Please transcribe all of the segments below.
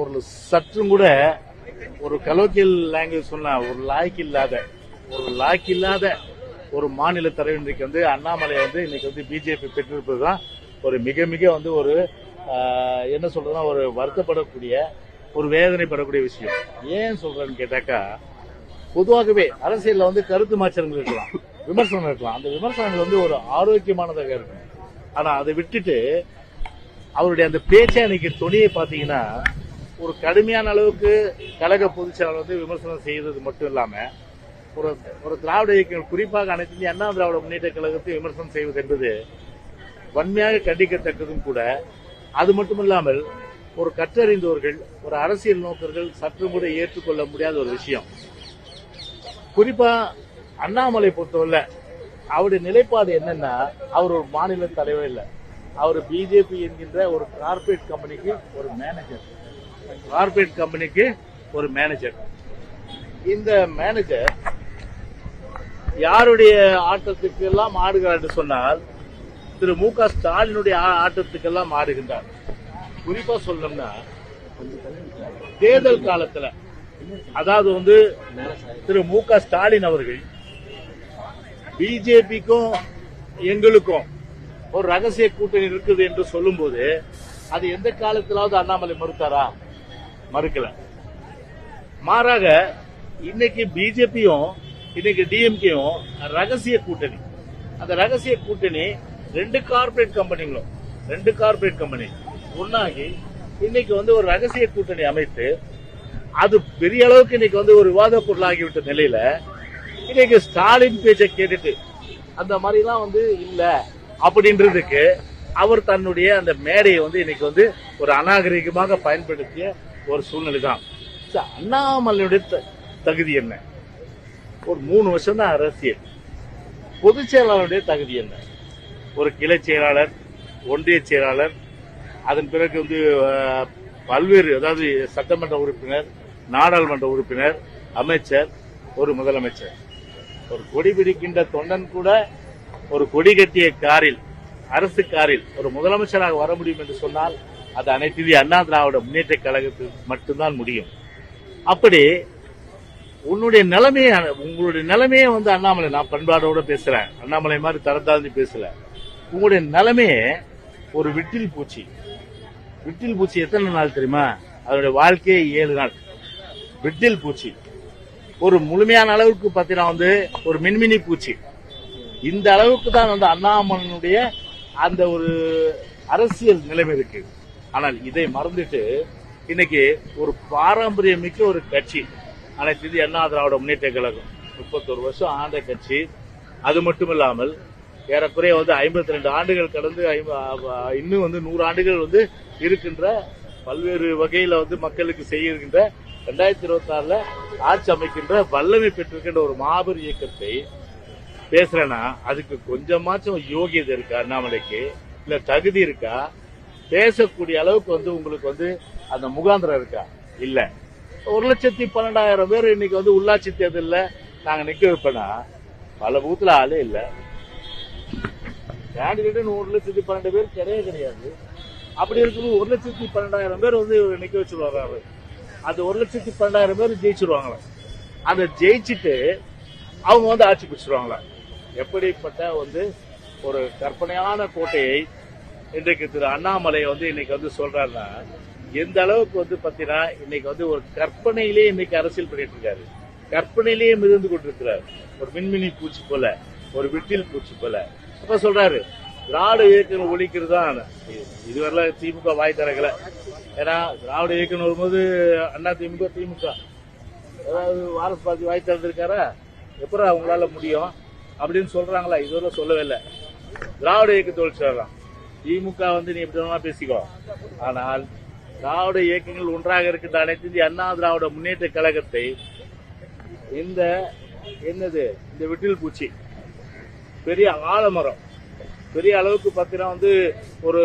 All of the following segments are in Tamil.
ஒரு சற்றும் கூட ஒரு கலோக்கியல் லாங்குவேஜ் சொன்னா ஒரு லாய்க்கு இல்லாத ஒரு லாய்க்கு இல்லாத ஒரு மாநில தலைவர் இன்றைக்கு வந்து அண்ணாமலை வந்து இன்னைக்கு வந்து பிஜேபி பெற்றிருப்பது தான் ஒரு மிக மிக வந்து ஒரு என்ன சொல்றதுன்னா ஒரு வருத்தப்படக்கூடிய ஒரு வேதனைப்படக்கூடிய விஷயம். ஏன் சொல்றேன்னு கேட்டாக்கா பொதுவாகவே அரசியல்ல வந்து கருத்து மாற்றங்கள் இருக்கலாம் விமர்சனம் இருக்கலாம். அந்த விமர்சனங்கள் வந்து ஒரு ஆரோக்கியமானதாக இருக்கும். ஆனா அதை விட்டுட்டு அவருடைய அந்த பேச்சை அன்னைக்கு துணியை பாத்தீங்கன்னா ஒரு கடுமையான அளவுக்கு கழக பொதுச் செயலாளர் வந்து விமர்சனம் செய்தது மட்டும் இல்லாம ஒரு ஒரு திராவிட இயக்கங்கள் குறிப்பாக அனைத்து இந்திய அண்ணா திராவிட முன்னேற்ற கழகத்தை விமர்சனம் செய்வது என்பது வன்மையாக கண்டிக்கத்தக்கதும் கூட. அது மட்டுமில்லாமல் ஒரு கற்றறிந்தவர்கள் ஒரு அரசியல் நோக்கர்கள் சற்று கூட ஏற்றுக்கொள்ள முடியாத ஒரு விஷயம். குறிப்பா அண்ணாமலை பொறுத்தவரை அவருடைய நிலைப்பாடு என்னன்னா அவர் ஒரு மாநில தலைவர் இல்லை. அவர் பிஜேபி என்கின்ற ஒரு கார்ப்பரேட் கம்பெனிக்கு ஒரு மேனேஜர் கார்பரேட் கம்பெனிக்கு ஒரு மேனேஜர் இந்த மேனேஜர் யாருடைய ஆட்டத்துக்கு எல்லாம் ஆடுகிறார் என்று சொன்னால் திரு மு க ஸ்டாலினுடைய ஆட்டத்துக்கு எல்லாம் ஆடுகின்றார். குறிப்பா சொல்லணும்னா தேர்தல் காலத்துல அதாவது வந்து திரு மு க ஸ்டாலின் அவர்கள் பிஜேபிக்கும் எங்களுக்கும் ஒரு ரகசிய கூட்டணி இருக்குது என்று சொல்லும்போது அது எந்த காலத்திலாவது அண்ணாமலை மறுத்தாரா? மறுக்கல. மாறாக இன்னைக்கு பிஜேபியும் இன்னைக்கு டிஎம்கேயும் ரகசிய கூட்டணி. அந்த ரகசிய கூட்டணி ரெண்டு கார்ப்பரேட் கம்பெனிகளும் ரெண்டு கார்ப்பரேட் கம்பெனி ஒன்னாகி இன்னைக்கு வந்து ஒரு ரகசிய கூட்டணி அமைத்து அது பெரிய அளவுக்கு இன்னைக்கு வந்து ஒரு விவாத பொருளாகிவிட்ட நிலையில இன்னைக்கு ஸ்டாலின் பேச்சை கேட்டுட்டு அந்த மாதிரிலாம் வந்து இல்ல அப்படின்றதுக்கு அவர் தன்னுடைய அந்த மேடையை வந்து இன்னைக்கு வந்து ஒரு அநாகரிகமாக பயன்படுத்திய ஒரு சூழ்நிலை தான். சரி, அண்ணாமலையுடைய த- தகுதி என்ன? ஒரு மூணு வருஷம் தான் அரசியல். பொதுச் செயலாளருடைய தகுதி என்ன? ஒரு கிளை செயலாளர் ஒன்றிய செயலாளர் அதன் பிறகு வந்து பல்வேறு அதாவது சட்டமன்ற உறுப்பினர் நாடாளுமன்ற உறுப்பினர் அமைச்சர் ஒரு முதலமைச்சர். ஒரு கொடி பிடிக்கின்ற தொண்டன் கூட ஒரு கொடி கட்டிய காரில் அரசு காரில் ஒரு முதலமைச்சராக வர முடியும் என்று சொன்னால் அது அனைத்து அண்ணா திராவிட முன்னேற்ற கழகத்துக்கு மட்டும்தான் முடியும். அப்படி உன்னுடைய நிலைமையை உங்களுடைய நிலைமையே வந்து அண்ணாமலை நான் பண்பாடோட பேசுறேன். அண்ணாமலை மாதிரி தரத்தாழ்ந்து பேசல. உங்களுடைய நிலைமையே ஒரு விட்டில் பூச்சி. விட்டில் பூச்சி எத்தனை நாள் தெரியுமா? அதனுடைய வாழ்க்கையே ஏழு நாள். விட்டில் பூச்சி. ஒரு முழுமையான அளவுக்கு பார்த்தீங்கன்னா வந்து ஒரு மின்மினி பூச்சி. இந்த அளவுக்கு தான் வந்து அண்ணாமலனுடைய அந்த ஒரு அரசியல் நிலைமை இருக்கு. ஆனால் இதை மறந்துட்டு இன்னைக்கு ஒரு பாரம்பரியமிக்க ஒரு கட்சி அனைத்து இது அண்ணா திராவிட முன்னேற்ற கழகம் முப்பத்தொரு வருஷம் ஆண்ட கட்சி. அது மட்டும் இல்லாமல் ஏறக்குறைய வந்து ஐம்பத்தி ரெண்டு ஆண்டுகள் கடந்து இன்னும் வந்து நூறு ஆண்டுகள் வந்து இருக்கின்ற பல்வேறு வகையில வந்து மக்களுக்கு செய்யிருக்கின்ற ரெண்டாயிரத்தி இருபத்தி ஆறுல ஆட்சி அமைக்கின்ற வல்லமை பெற்றிருக்கின்ற ஒரு மாபெரும் இயக்கத்தை பேசுறேன்னா அதுக்கு கொஞ்சமாச்சும் யோகியதை இருக்கா அண்ணாமலைக்கு? இல்ல தகுதி இருக்கா? பேசக்கூடிய அளவுக்கு வந்து உங்களுக்கு வந்து அந்த முகாந்திரம் இருக்கா? இல்ல. ஒரு லட்சத்தி பன்னெண்டாயிரம் பேர் இன்னைக்கு வந்து உள்ளாட்சி தேர்தலில் நாங்க நிக்க வைப்பேன்னா பல பூத்துல ஆளே இல்ல. கேண்டிடேட் ஒரு லட்சத்தி பன்னெண்டு பேர் கிடையவே கிடையாது. அப்படி இருக்கும்போது ஒரு லட்சத்தி பன்னெண்டாயிரம் பேர் வந்து நிக்க வச்சிருவாங்க அவரு. அந்த ஒரு லட்சத்தி பன்னெண்டாயிரம் பேர் ஜெயிச்சிருவாங்களே? அந்த ஜெயிச்சுட்டு அவங்க வந்து ஆட்சி பிடிச்சிருவாங்களா? எப்படிப்பட்ட வந்து ஒரு கற்பனையான கோட்டையை இன்றைக்கு திரு அண்ணாமலை வந்து இன்னைக்கு வந்து சொல்றாருன்னா எந்த அளவுக்கு வந்து பாத்தீங்கன்னா இன்னைக்கு வந்து ஒரு கற்பனையிலே இன்னைக்கு அரசியல் பண்ணிட்டு இருக்காரு. கற்பனையிலேயே மிதந்து கொண்டிருக்கிறார். ஒரு மின்மினி பூச்சி போல ஒரு விட்டில் பூச்சி போல. அப்ப சொல்றாரு திராவிட இயக்கம் ஒழிக்கிறது தான் இதுவரை திமுக வாய் திறக்கல. ஏன்னா திராவிட இயக்கம் வரும்போது அண்ணா திமுக திமுக. ஏதாவது வாரஸ் பாதி வாய் திறந்திருக்காரா? எப்படா அவங்களால முடியும்? அப்படின்னு சொல்றாங்களா? இதுவரை சொல்லவே இல்லை. திராவிட இயக்கத்தை ஒழிச்சிடலாம் திமுக வந்து நீ எப்படி பேசிக்கோ. ஆனால் திராவிட இயக்கங்கள் ஒன்றாக இருக்கின்ற அனைத்து இந்திய அண்ணா திராவிட முன்னேற்ற கழகத்தை இந்த என்னது இந்த விட்டில் பூச்சி பெரிய ஆலமரம் பெரிய அளவுக்கு பார்த்தீங்கன்னா வந்து ஒரு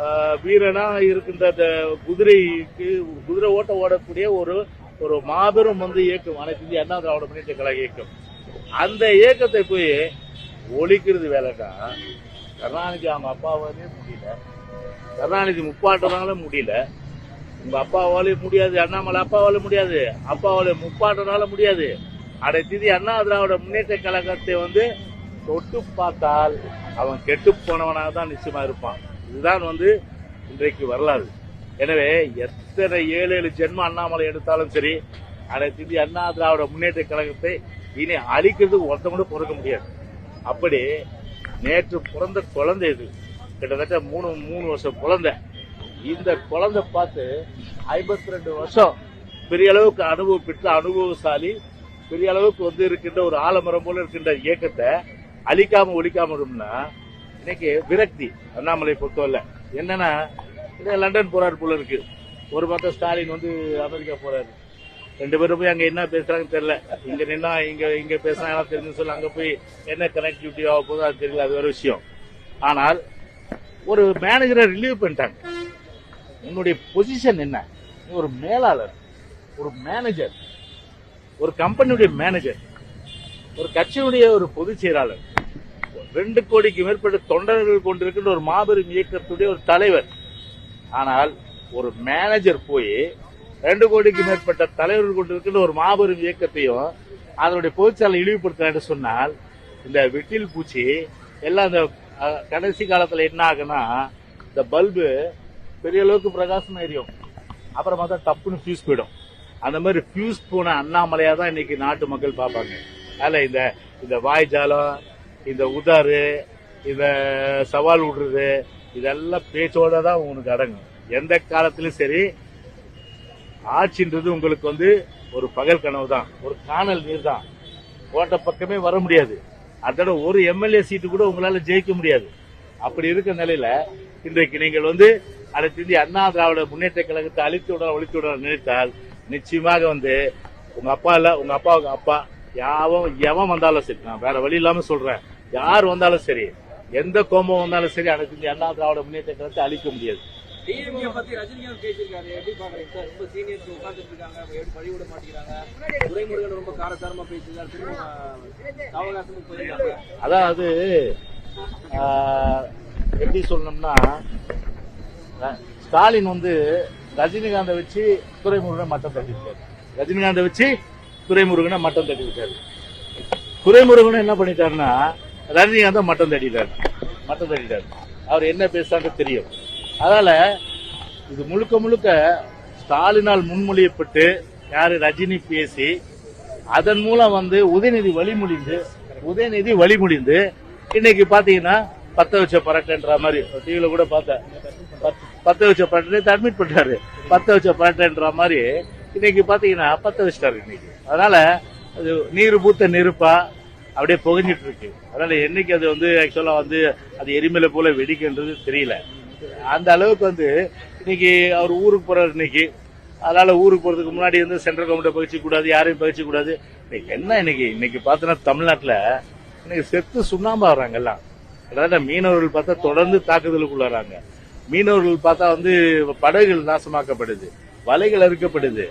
ஆஹ், வீரனா இருக்கின்ற அந்த குதிரைக்கு குதிரை ஓட்ட ஓடக்கூடிய ஒரு ஒரு மாபெரும் வந்து இயக்கம் அனைத்து இந்திய அண்ணா திராவிட முன்னேற்ற கழக இயக்கம். அந்த இயக்கத்தை போய் ஒழிக்கிறது வேலைன்னா கருணாநிதி அவங்க அப்பாவாலே முடியல. கருணாநிதி முப்பாட்டுறதுனால முடியல. உங்க அப்பாவாலே முடியாது அண்ணாமலை அப்பாவால முடியாது அப்பாவால முப்பாட்டனால முடியாது. அடை திதி அண்ணா திராவிட முன்னேற்ற கழகத்தை வந்து தொட்டு பார்த்தால் அவன் கெட்டு போனவனாக தான் நிச்சயமா இருப்பான். இதுதான் வந்து இன்றைக்கு வரலாறு. எனவே எத்தனை ஏழு ஏழு ஜென்ம அண்ணாமலை எடுத்தாலும் சரி அடை திதி அண்ணா திராவிட முன்னேற்ற கழகத்தை இனி அழிக்கிறதுக்கு ஒருத்தன் பொறுக்க முடியாது. அப்படி நேற்று பிறந்த குழந்தை இது. கிட்டத்தட்ட மூணு மூணு வருஷம் குழந்தை. இந்த குழந்தை பார்த்து ஐம்பத்தி ரெண்டு வருஷம் பெரிய அளவுக்கு அனுபவம் பெற்ற அனுபவசாலி பெரிய அளவுக்கு வந்து இருக்கின்ற ஒரு ஆலமரம் போல இருக்கின்ற இயக்கத்தை அழிக்காம ஒழிக்காம இருக்கும்னா இன்னைக்கு விரக்தி அண்ணாமலை பொறுத்தவரை என்னன்னா இது லண்டன் போறாரு போல இருக்கு. ஒரு பக்கம் ஸ்டாலின் வந்து அமெரிக்கா போறாரு. ரெண்டு பேரும் போய் அங்க என்ன பேசுறாங்கன்னு தெரியல. இங்க நின்னா இங்க இங்க பேசினா எல்லாம் தெரிஞ்சு சொல்லி. அங்க போய் என்ன கனெக்டிவிட்டி ஆக போதும் அது தெரியல. அது ஒரு விஷயம். ஆனால் ஒரு மேனேஜரை ரிலீவ் பண்ணிட்டாங்க. உன்னுடைய பொசிஷன் என்ன? ஒரு மேலாளர் ஒரு மேனேஜர் ஒரு கம்பெனியுடைய மேனேஜர் ஒரு கட்சியுடைய ஒரு பொதுச் செயலாளர் ரெண்டு கோடிக்கு மேற்பட்ட தொண்டர்கள் கொண்டிருக்கின்ற ஒரு மாபெரும் இயக்கத்துடைய ஒரு தலைவர். ஆனால் ஒரு மேனேஜர் போய் ரெண்டு கோடிக்கு மேற்பட்ட தலைவர்கள் கொண்டிருக்கின்ற ஒரு மாபெரும் இயக்கத்தையும் அதனுடைய பொதுச்செயலை என்று சொன்னால் இந்த வெட்டில் பூச்சி எல்லாம் இந்த கடைசி காலத்துல என்ன ஆகுனா இந்த பல்பு பெரிய அளவுக்கு பிரகாசம் எரியும் அப்புறமா தான் டப்புன்னு ஃபியூஸ் போயிடும். அந்த மாதிரி ஃபியூஸ் போன அண்ணாமலையா தான் இன்னைக்கு நாட்டு மக்கள் பார்ப்பாங்க. அதில் இந்த இந்த வாய்ஜாலம் இந்த உதாறு இந்த சவால் விடுறது இதெல்லாம் பேச்சோட தான் உனக்கு அடங்கும். எந்த காலத்திலும் சரி ஆட்சின்றது உங்களுக்கு வந்து ஒரு பகல் கனவு தான் ஒரு காணல் நீர் தான். கோட்டை பக்கமே வர முடியாது. அதோட ஒரு எம்எல்ஏ சீட்டு கூட உங்களால ஜெயிக்க முடியாது. அப்படி இருக்க நிலையில இன்றைக்கு நீங்கள் வந்து அடுத்து இந்திய அண்ணா திராவிட முன்னேற்ற கழகத்தை அழித்து விட ஒழித்து விட நினைத்தால் நிச்சயமாக வந்து உங்க அப்பா இல்ல உங்க அப்பாவுக்கு அப்பா யாவன் எவன் வந்தாலும் சரி நான் வேற வழி இல்லாம சொல்றேன். யார் வந்தாலும் சரி எந்த கோபம் வந்தாலும் சரி அடுத்து இந்திய அண்ணா திராவிட முன்னேற்ற கழகத்தை அழிக்க முடியாது. டிஎம்கே பத்தி ரஜினிகாந்த் பேசியிருக்காரு? எப்படி பாக்குறீங்க? சார் ரொம்ப சீனியர்ஸ் உட்கார்ந்துட்டு இருக்காங்க எப்படி பழி விட மாட்டேங்கிறாங்க? துரைமுருகன் ரொம்ப காரசாரமா பேசியிருக்காரு. போயிருக்காங்க. அதாவது எப்படி சொல்லணும்னா ஸ்டாலின் வந்து ரஜினிகாந்தை வச்சு துரைமுருகனை மட்டம் தட்டிருக்காரு ரஜினிகாந்தை வச்சு துரைமுருகனை மட்டம் தட்டிருக்காரு துரைமுருகன் என்ன பண்ணிட்டாருன்னா ரஜினிகாந்தை மட்டம் தட்டிட்டாரு. மட்டம் தட்டிட்டாரு. அவர் என்ன பேசுறாங்க தெரியும். அதனால இது முழுக்க முழுக்க ஸ்டாலினால் முன்மொழியப்பட்டு யாரு ரஜினி பேசி அதன் மூலம் வந்து உதயநிதி வழிமொழிந்து உதயநிதி வழிமொழிந்து இன்னைக்கு பாத்தீங்கன்னா பத்த வச்ச பரட்டன்ற மாதிரி டிவியில கூட பார்த்தேன். பத்த வச்ச பரட்டை அட்மிட் பண்ணிட்டாரு. பத்த வச்ச பரட்டன்ற மாதிரி இன்னைக்கு பாத்தீங்கன்னா பத்த வச்சிட்டாரு இன்னைக்கு. அதனால அது நீர் பூத்த நெருப்பா அப்படியே புகஞ்சிட்டு இருக்கு. அதனால என்னைக்கு அது வந்து ஆக்சுவலா வந்து அது எரிமலை போல வெடிக்கின்றது தெரியல. அந்த அளவுக்கு வந்து இன்னைக்கு அவர் ஊருக்கு போறாரு இன்னைக்கு. அதனால ஊருக்கு போறதுக்கு முன்னாடி வந்து சென்ட்ரல் கவர்மெண்ட் பகிச்சு கூடாது யாரையும் பகிச்சு கூடாது இன்னைக்கு என்ன இன்னைக்கு? இன்னைக்கு பார்த்தோன்னா தமிழ்நாட்டில் இன்னைக்கு செத்து சுண்ணாம்பு ஆகுறாங்க எல்லாம். அதாவது மீனவர்கள் பார்த்தா தொடர்ந்து தாக்குதலுக்குள்ளாராங்க மீனவர்கள் பார்த்தா வந்து படகுகள் நாசமாக்கப்படுது வலைகள் அறுக்கப்படுது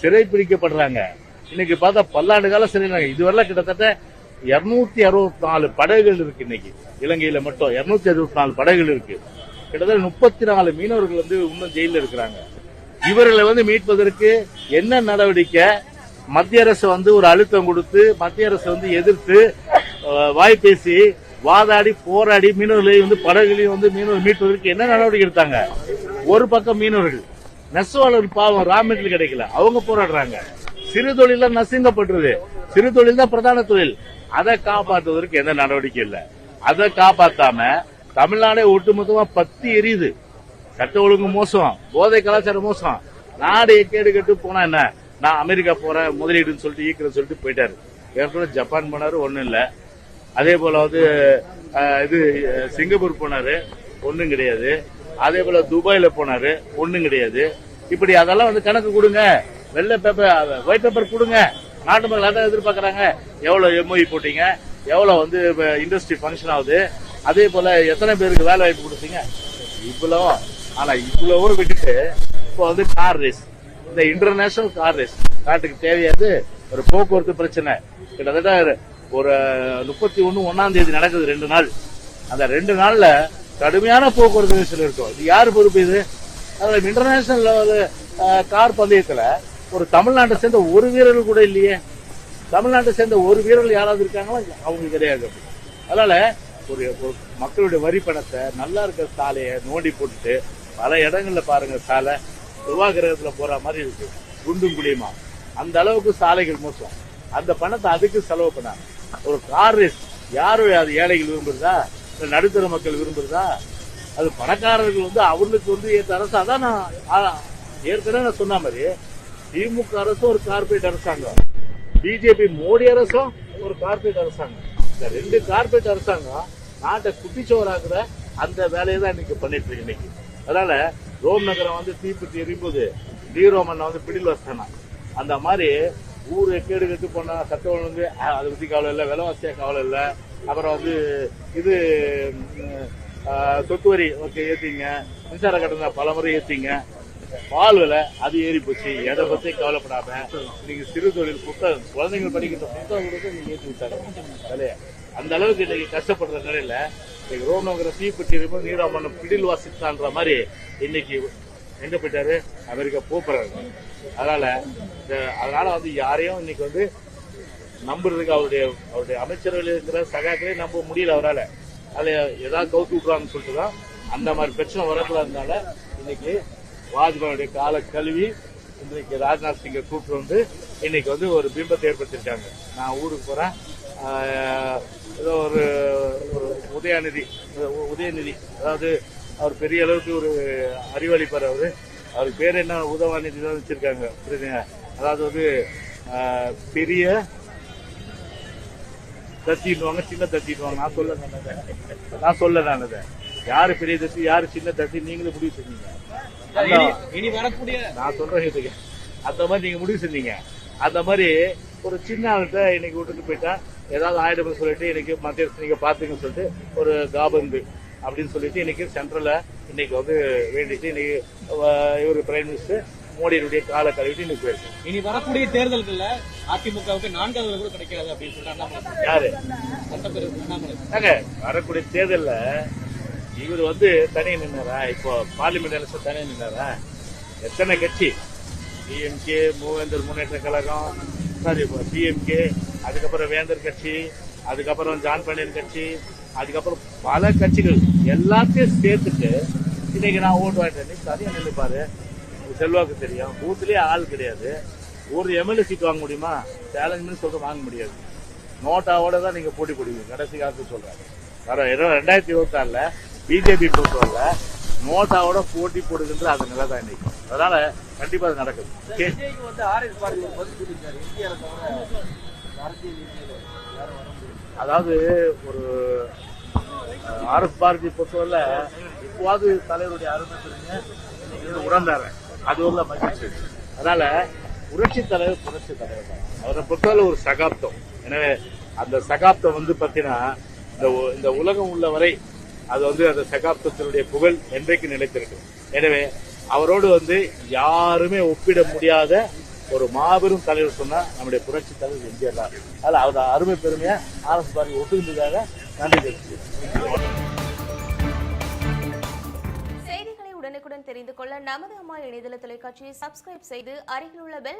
சிறை பிடிக்கப்படுறாங்க. இன்னைக்கு பார்த்தா பல்லாண்டு காலம் சிறை இதுவரை கிட்டத்தட்ட இருநூத்தி அறுபத்தி நாலு படகுகள் இருக்கு இன்னைக்கு. இலங்கையில மட்டும் இருநூத்தி அறுபத்தி நாலு படகுகள் இருக்கு. கிட்டத்தட்ட முப்பத்தி நாலு மீனவர்கள் வந்து இன்னும் ஜெயிலில் இருக்கிறாங்க. இவர்களை வந்து மீட்பதற்கு என்ன நடவடிக்கை? மத்திய அரசு வந்து ஒரு அழுத்தம் கொடுத்து மத்திய அரசு வந்து எதிர்த்து அஹ், வாய் பேசி வாதாடி போராடி மீனவர்களை வந்து படகுகளையும் வந்து மீனவர் மீட்பதற்கு என்ன நடவடிக்கை எடுத்தாங்க? ஒரு பக்கம் மீனவர்கள். நெசவாளர் பாவம் ரா மெட்டீரியல் கிடைக்கல. அவங்க போராடுறாங்க. சிறு தொழில நசுங்கப்பட்டுருது. சிறு தொழில் தான் பிரதான தொழில். அதை காப்பாற்றுவதற்கு எந்த நடவடிக்கை இல்லை. அதை காப்பாத்தாம தமிழ்நாடே ஒட்டுமொத்தமா பத்தி எரியுது. சட்ட ஒழுங்கு மோசம். போதை கலாச்சாரம் மோசம். நாடு கேடு கெட்டு போனா என்ன? நான் அமெரிக்கா போறேன் முதலீடுன்னு சொல்லிட்டு ஈக்கிறேன்னு சொல்லிட்டு போயிட்டாரு. ஏற்கனவே ஜப்பான் போனாரு ஒண்ணும் இல்ல. அதே போல வந்து இது சிங்கப்பூர் போனாரு ஒண்ணும் கிடையாது. அதே போல துபாயில போனாரு ஒண்ணும் கிடையாது. இப்படி அதெல்லாம் வந்து கணக்கு கொடுங்க. வெள்ளை பேப்பர் ஒயிட் பேப்பர் கொடுங்க. நாட்டு மக்கள் அதான் எதிர்பார்க்கறாங்க. எவ்வளவு எம்ஒஇ போட்டீங்க? எவ்வளவு வந்து இண்டஸ்ட்ரி ஃபங்க்ஷன் ஆகுது? அதே போல எத்தனை பேருக்கு வேலை வாய்ப்பு கொடுத்தீங்க? இவ்வளவோ. ஆனா இவ்வளவோ விட்டுட்டு இப்போ வந்து கார் ரேஸ் இந்த இன்டர்நேஷனல் கார் ரேஸ் நாட்டுக்கு தேவையாது ஒரு போக்குவரத்து பிரச்சனை. கிட்டத்தட்ட ஒரு முப்பத்தி ஒண்ணு ஒன்னாம் தேதி நடக்குது ரெண்டு நாள். அந்த ரெண்டு நாள்ல கடுமையான போக்குவரத்து நெரிசல் இருக்கும். இது யார் பொறுப்பு இது? அதுல இன்டர்நேஷனல் லெவல் கார் பந்தயத்துல ஒரு தமிழ்நாட்டை சேர்ந்த ஒரு வீரர்கள் கூட இல்லையே. தமிழ்நாட்டை சேர்ந்த ஒரு வீரர்கள் யாராவது இருக்காங்களா? அவங்க கிடையாது அதனால ஒரு மக்களுடைய வரி பணத்தை நல்லா இருக்கிற சாலையை நோண்டி போட்டுட்டு பல இடங்கள்ல பாருங்க சாலை செவ்வாய் கிரகத்துல போற மாதிரி இருக்கு. குண்டும் குழியுமா. அந்த அளவுக்கு சாலைகள் மோசம். அந்த பணத்தை அதுக்கு செலவு பண்ணாங்க. ஒரு கார் ரேஸ் யாரும் அது ஏழைகள் விரும்புறதா? இல்ல நடுத்தர மக்கள் விரும்புறதா? அது பணக்காரர்கள் வந்து அவர்களுக்கு வந்து ஏற்ற அரசு அதான் நான் ஏற்கனவே நான் சொன்ன மாதிரி திமுக அரசும் ஒரு கார்பரேட் அரசாங்கம். பிஜேபி மோடி அரசும் ஒரு கார்பரேட் அரசாங்கம். இந்த ரெண்டு கார்பரேட் அரசாங்கம் நாட்டை குட்டிச்சோறாக்குற அந்த வேலையை தான் இன்னைக்கு பண்ணிட்டு இருக்கு இன்னைக்கு. அதனால ரோம் நகரம் வந்து தீப்பற்றி எரியும்போது டீரோமன் வந்து பிடில் வசனா அந்த மாதிரி ஊர் கேடு கெட்டு போனா சட்ட ஒழுங்கு அதை பத்தி கவலை இல்லை விலைவாசியா கவலை இல்லை. அப்புறம் வந்து இது ஆஹ், சொத்து வரி ஓகே ஏத்திங்க. மின்சார கட்டணம் பல முறை ஏத்திங்க. பால் விலை அது ஏறி போச்சு. எதை பத்தி கவலைப்படாம நீங்க சிறு தொழில் புத்தகம் குழந்தைங்க படிக்கிற புத்தகம் கூட நீங்க ஏற்றி விட்டாங்க. விலைய. அந்த அளவுக்கு இன்னைக்கு கஷ்டப்படுற நிலையில இன்னைக்கு ரோம் நகர தீப்பெட்டி இருக்கும் நீராமண்ணம் பிடில் வாசித்தான்ற மாதிரி இன்னைக்கு எங்க போயிட்டாரு? அமெரிக்கா போறாரு அதனால இந்த- அதனால வந்து யாரையும் இன்னைக்கு வந்து நம்புறதுக்கு அவருடைய அவருடைய அமைச்சர்கள் இருக்கிற சகாக்களே நம்ப முடியல அவரால். அதை ஏதாவது கவுத்து விட்றான்னு சொல்லிட்டு தான் அந்த மாதிரி பிரச்சனை வரக்கூடாதுனால இன்னைக்கு வாஜ்பாயுடைய காலை கழுவி இன்னைக்கு ராஜ்நாத் சிங்கை கூப்பிட்டு வந்து இன்னைக்கு வந்து ஒரு பிம்பத்தை ஏற்படுத்திருக்காங்க நான் ஊருக்கு போறேன். ஏதோ ஒரு ஒரு உதயநிதி உதயநிதி அதாவது அவர் பெரிய அளவுக்கு ஒரு அறிவாளிப்பார் அவரு. அவருக்கு பேர் என்ன? உதவாநிதி தான் வச்சிருக்காங்க புரியுதுங்க? அதாவது வந்து பெரிய தத்திடுவாங்க சின்ன தத்திடுவாங்க நான் சொல்ல நான் சொல்ல நான் அதை. யாரு பெரிய தத்தி யாரு சின்ன தத்தி நீங்களே முடிவு செஞ்சீங்க. இனி இனி வரக்கூடிய நான் சொல்றேன் இதுக்கு. அந்த மாதிரி நீங்க முடிவு செஞ்சீங்க. அந்த மாதிரி ஒரு சின்ன ஆள்கிட்ட இன்னைக்கு விட்டுட்டு போயிட்டா ஏதாவது ஆயிடும்னு சொல்லிட்டு இன்னைக்கு மத்திய அரசு நீங்க பாத்துங்கன்னு சொல்லிட்டு ஒரு காபந்து அப்படின்னு சொல்லிட்டு இன்னைக்கு சென்ட்ரல்ல இன்னைக்கு வந்து வேண்டிட்டு இன்னைக்கு இவர் பிரைம் மினிஸ்டர் மோடியினுடைய காலை கழுவிட்டு இன்னைக்கு போயிருக்கு. இனி வரக்கூடிய தேர்தல்கள்ல அதிமுகவுக்கு நான்காவது கூட கிடைக்காது அப்படின்னு அண்ணாமலை யாரு? சட்டப்பேரவை வரக்கூடிய தேர்தல்ல இவர் வந்து தனி நின்னாரா? இப்போ பார்லிமெண்ட் எலெக்ஷன் தனி நின்னாரா? எத்தனை கட்சி? டிஎம்கே மூவேந்தர் முன்னேற்ற கழகம் சாரி டிஎம்கே அதுக்கப்புறம் வேந்தர் கட்சி அதுக்கப்புறம் ஜான் பாண்டியன் கட்சி அதுக்கப்புறம் பல கட்சிகள் எல்லாத்தையும் சேர்த்துட்டு இன்னைக்கு நான் ஓட்டு வாங்கிட்டேன். சரியா நினைப்பாரு செல்வாக்கு தெரியும். பூத்துலயே ஆள் கிடையாது. ஒரு எம்எல்ஏ சீட் வாங்க முடியுமா? சேலஞ்சுன்னு சொல்லிட்டு வாங்க முடியாது. நோட்டாவோட தான் நீங்க போட்டி போடுவீங்க. கடைசி காலத்து சொல்றேன். வர இரு- ரெண்டாயிரத்தி இருபத்தி பிஜேபி பொறுத்தவரை நோட்டாவோட போட்டி போடுகின்ற அது நிலை தான் இன்னைக்கு. அதனால கண்டிப்பா அது நடக்குது. ஒரு அதாவது ஒரு ஆர்எஸ் பாரதி பொறுத்தவரையில இப்போது தலைவருடைய அருமை உணர்ந்தாரு. அது ஒரு மகிழ்ச்சி. அதனால புரட்சி தலைவர் புரட்சி தலைவர் தான். அவரை பொறுத்தவரை ஒரு சகாப்தம். எனவே அந்த சகாப்தம் வந்து பாத்தீங்கன்னா இந்த இந்த உலகம் உள்ள வரை அது வந்து அந்த சகாப்தத்தினுடைய புகழ் என்றைக்கு நிலைத்திருக்கும். எனவே அவரோடு வந்து யாருமே ஒப்பிட முடியாத ஒரு மாபெரும் தலைவர் சொன்னா நம்முடைய புரட்சி தலைவர் எம்ஜிஆர் தான். அதில் அவர் அருமை பெருமையா ஆர்எஸ் பாரதி ஒட்டுகின்றதாக நன்றி தெரிவிச்சுக்கிறேன் செய்திகளை உடனுக்குடன் தெரிந்து கொள்ள நமது அம்மா இணையதள தொலைக்காட்சியை சப்ஸ்கிரைப் செய்து அருகில் உள்ள பெல்